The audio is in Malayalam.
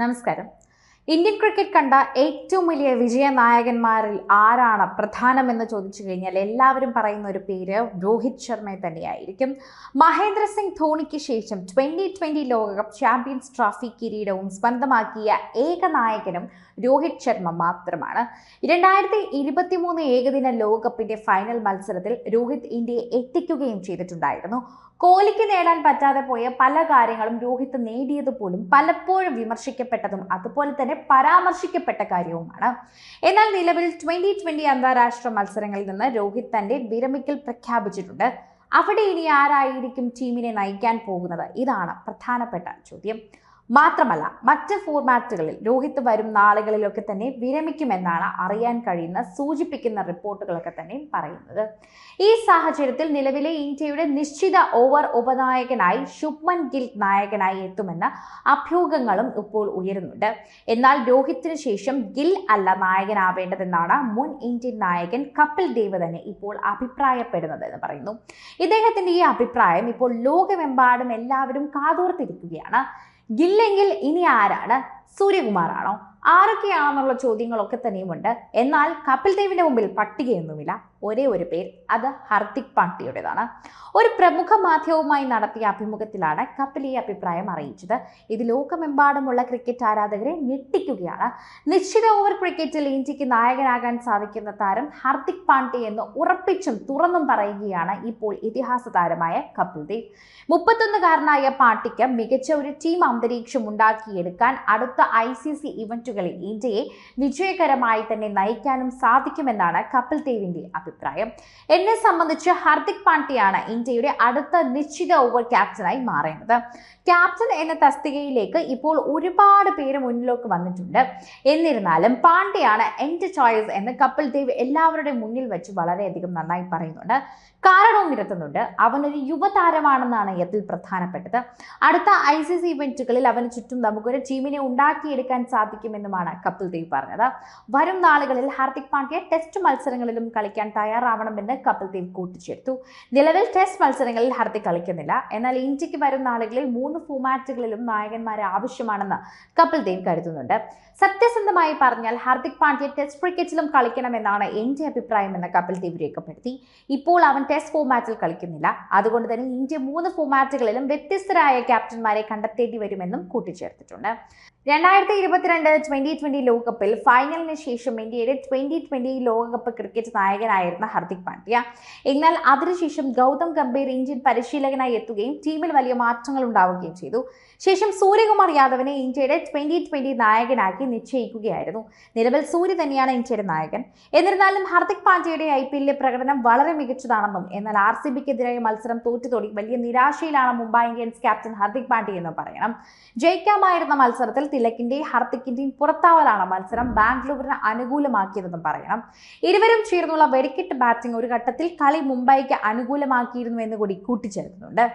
നമസ്കാരം ഇന്ത്യൻ ക്രിക്കറ്റ് കണ്ട ഏറ്റവും വലിയ വിജയ നായകന്മാരിൽ ആരാണ് പ്രധാനമെന്ന് ചോദിച്ചു കഴിഞ്ഞാൽ എല്ലാവരും പറയുന്ന ഒരു പേര് രോഹിത് ശർമ്മയെ തന്നെയായിരിക്കും. മഹേന്ദ്ര സിംഗ് ധോണിക്ക് ശേഷം ട്വന്റി ട്വന്റി ലോകകപ്പ് ചാമ്പ്യൻസ് ട്രോഫി കിരീടവും സ്വന്തമാക്കിയ ഏക നായകനും രോഹിത് ശർമ്മ മാത്രമാണ്. രണ്ടായിരത്തി ഇരുപത്തി മൂന്ന് ഏകദിന ലോകകപ്പിന്റെ ഫൈനൽ മത്സരത്തിൽ രോഹിത് ഇന്ത്യയെ എത്തിക്കുകയും ചെയ്തിട്ടുണ്ടായിരുന്നു. കോഹ്ലിക്ക് നേടാൻ പറ്റാതെ പോയ പല കാര്യങ്ങളും രോഹിത് നേടിയത് പോലും പലപ്പോഴും വിമർശിക്കപ്പെട്ടതും അതുപോലെ തന്നെ പരാമർശിക്കപ്പെട്ട കാര്യവുമാണ്. എന്നാൽ നിലവിൽ ട്വന്റി ട്വന്റി അന്താരാഷ്ട്ര മത്സരങ്ങളിൽ നിന്ന് രോഹിത് തന്റെ വിരമിക്കൽ പ്രഖ്യാപിച്ചിട്ടുണ്ട്. അവിടെ ഇനി ആരായിരിക്കും ടീമിനെ നയിക്കാൻ പോകുന്നത്? ഇതാണ് പ്രധാനപ്പെട്ട ചോദ്യം. മാത്രമല്ല മറ്റ് ഫോർമാറ്റുകളിൽ രോഹിത് വരും നാളുകളിലൊക്കെ തന്നെ വിരമിക്കുമെന്നാണ് അറിയാൻ കഴിയുന്ന സൂചിപ്പിക്കുന്ന റിപ്പോർട്ടുകളൊക്കെ തന്നെ പറയുന്നത്. ഈ സാഹചര്യത്തിൽ നിലവിലെ ഇന്ത്യയുടെ നിശ്ചിത ഓവർ ഉപനായകനായി ശുഭ്മൻ ഗിൽ നായകനായി എത്തുമെന്ന അഭ്യൂഹങ്ങളും ഇപ്പോൾ ഉയരുന്നുണ്ട്. എന്നാൽ രോഹിത്തിന് ശേഷം ഗിൽ അല്ല നായകനാവേണ്ടതെന്നാണ് മുൻ ഇന്ത്യൻ നായകൻ കപിൽ ദേവ് തന്നെ ഇപ്പോൾ അഭിപ്രായപ്പെടുന്നത് എന്ന് പറയുന്നു. ഇദ്ദേഹത്തിന്റെ ഈ അഭിപ്രായം ഇപ്പോൾ ലോകമെമ്പാടും എല്ലാവരും കാതോർത്തിരിക്കുകയാണ്. ഗില്ലെങ്കിൽ ഇനി ആരാണ്? സൂര്യകുമാറാണോ? ആരൊക്കെയാണെന്നുള്ള ചോദ്യങ്ങളൊക്കെ തന്നെയുമുണ്ട്. എന്നാൽ കപിൽ ദേവിന്റെ മുമ്പിൽ പട്ടികയൊന്നുമില്ല. ഒരേ ഒരു പേര് അത് ഹർദിക് പാണ്ഡ്യയുടേതാണ്. ഒരു പ്രമുഖ മാധ്യമവുമായി നടത്തിയ അഭിമുഖത്തിലാണ് കപിൽ ഈ അഭിപ്രായം അറിയിച്ചത്. ഇത് ലോകമെമ്പാടുമുള്ള ക്രിക്കറ്റ് ആരാധകരെ ഞെട്ടിക്കുകയാണ്. നിശ്ചിത ഓവർ ക്രിക്കറ്റിൽ ഇന്ത്യയ്ക്ക് നായകനാകാൻ സാധിക്കുന്ന താരം ഹർദിക് പാണ്ഡ്യ എന്ന് ഉറപ്പിച്ചും തുറന്നും പറയുകയാണ് ഇപ്പോൾ ഇതിഹാസ താരമായ കപിൽ ദേവ്. മുപ്പത്തൊന്നുകാരനായ പാണ്ഡ്യയ്ക്ക് മികച്ച ഒരു ടീം അന്തരീക്ഷം ഉണ്ടാക്കിയെടുക്കാൻ അടുത്ത ഐ സി സി ഇവന്റുകളിൽ ഇന്ത്യയെ വിജയകരമായി തന്നെ നയിക്കാനും സാധിക്കുമെന്നാണ് കപിൽ ദേവിന്റെ അഭിപ്രായം എന്നെ സംബന്ധിച്ച് ഹർദിക് പാണ്ഡ്യയാണ് ഇന്ത്യയുടെ അടുത്ത നിശ്ചിത ഓവർ ക്യാപ്റ്റനായി മാറേണ്ടത്. ക്യാപ്റ്റൻ എന്ന തസ്തികയിലേക്ക് ഇപ്പോൾ ഒരുപാട് പേര് മുന്നിലേക്ക് വന്നിട്ടുണ്ട്. എന്നിരുന്നാലും പാണ്ഡ്യയാണ് എന്റെ ചോയ്സ് എന്ന് കപിൽ ദേവ് എല്ലാവരുടെ മുന്നിൽ വെച്ച് വളരെയധികം നന്നായി പറയുന്നുണ്ട്. കാരണവും നിരത്തുന്നുണ്ട്. അവനൊരു യുവതാരമാണെന്നാണ് യത്തിൽ പ്രധാനപ്പെട്ടത്. അടുത്ത ഐ സി സി ഇവന്റുകളിൽ അവന് ചുറ്റും നമുക്കൊരു ടീമിനെ ഉണ്ടാക്കിയെടുക്കാൻ സാധിക്കുമെന്നുമാണ് കപിൽ ദേവ് പറഞ്ഞത്. വരും നാളുകളിൽ ഹാർദിക് പാണ്ഡ്യ ടെസ്റ്റ് മത്സരങ്ങളിലും കളിക്കാൻ തയ്യാറാവണമെന്ന് കപിൽ ദേവ് കൂട്ടിച്ചേർത്തു. നിലവിൽ ടെസ്റ്റ് മത്സരങ്ങളിൽ ഹാർദിക് കളിക്കുന്നില്ല. എന്നാൽ ഇന്ത്യയ്ക്ക് വരും നാളുകളിൽ മൂന്ന് ഫോമാറ്റുകളിലും നായകന്മാരെ ആവശ്യമാണെന്ന് കപിൽ ദേവ് കരുതുന്നുണ്ട്. സത്യസന്ധമായി പറഞ്ഞാൽ ഹാർദിക് പാണ്ഡ്യ ടെസ്റ്റ് ക്രിക്കറ്റിലും കളിക്കണമെന്നാണ് എന്റെ കപിൽ ദേവ് രേഖപ്പെടുത്തി. ഇപ്പോൾ അവൻ ടെസ്റ്റ് ഫോമാറ്റിൽ കളിക്കുന്നില്ല. അതുകൊണ്ട് തന്നെ ഇന്ത്യ മൂന്ന് ഫോമാറ്റുകളിലും വ്യത്യസ്തരായ ക്യാപ്റ്റന്മാരെ കണ്ടെത്തേണ്ടി വരുമെന്നും കൂട്ടിച്ചേർത്തിട്ടുണ്ട്. രണ്ടായിരത്തി ഇരുപത്തിരണ്ട് ട്വന്റി ട്വന്റി ലോകകപ്പിൽ ഫൈനലിന് ശേഷം ഇന്ത്യയുടെ ട്വന്റി ട്വന്റി ലോകകപ്പ് ക്രിക്കറ്റ് നായകനായിരുന്ന ഹർദിക് പാണ്ഡ്യ. എന്നാൽ അതിനുശേഷം ഗൗതം ഗംഭീർ ഇന്ത്യൻ പരിശീലകനായി എത്തുകയും ടീമിൽ വലിയ മാറ്റങ്ങൾ ഉണ്ടാവുകയും ചെയ്തു. ശേഷം സൂര്യകുമാർ യാദവിനെ ഇന്ത്യയുടെ ട്വന്റി ട്വന്റി നായകനാക്കി നിശ്ചയിക്കുകയായിരുന്നു. നിലവിൽ സൂര്യ തന്നെയാണ് ഇന്ത്യയുടെ നായകൻ. എന്നിരുന്നാലും ഹർദിക് പാണ്ഡ്യയുടെ ഐ പി എല്ലിലെ പ്രകടനം വളരെ മികച്ചതാണെന്നും എന്നാൽ ആർ സി ബിക്കെതിരായ മത്സരം തോറ്റുതോടി വലിയ നിരാശയിലാണ് മുംബൈ ഇന്ത്യൻസ് ക്യാപ്റ്റൻ ഹർദിക് പാണ്ഡ്യ എന്ന് പറയണം. ജയിക്കാമായിരുന്ന മത്സരത്തിൽ തിലക്കിന്റെയും ഹർദിക്കിന്റെയും പുറത്താവലാണ് മത്സരം ബാംഗ്ലൂരിന് അനുകൂലമാക്കിയതെന്നും പറയണം. ഇരുവരും ചേർന്നുള്ള വെടിക്കെട്ട് ബാറ്റിംഗ് ഒരു ഘട്ടത്തിൽ കളി മുംബൈക്ക് അനുകൂലമാക്കിയിരുന്നു എന്ന് കൂടി കൂട്ടിച്ചേർക്കുന്നുണ്ട്.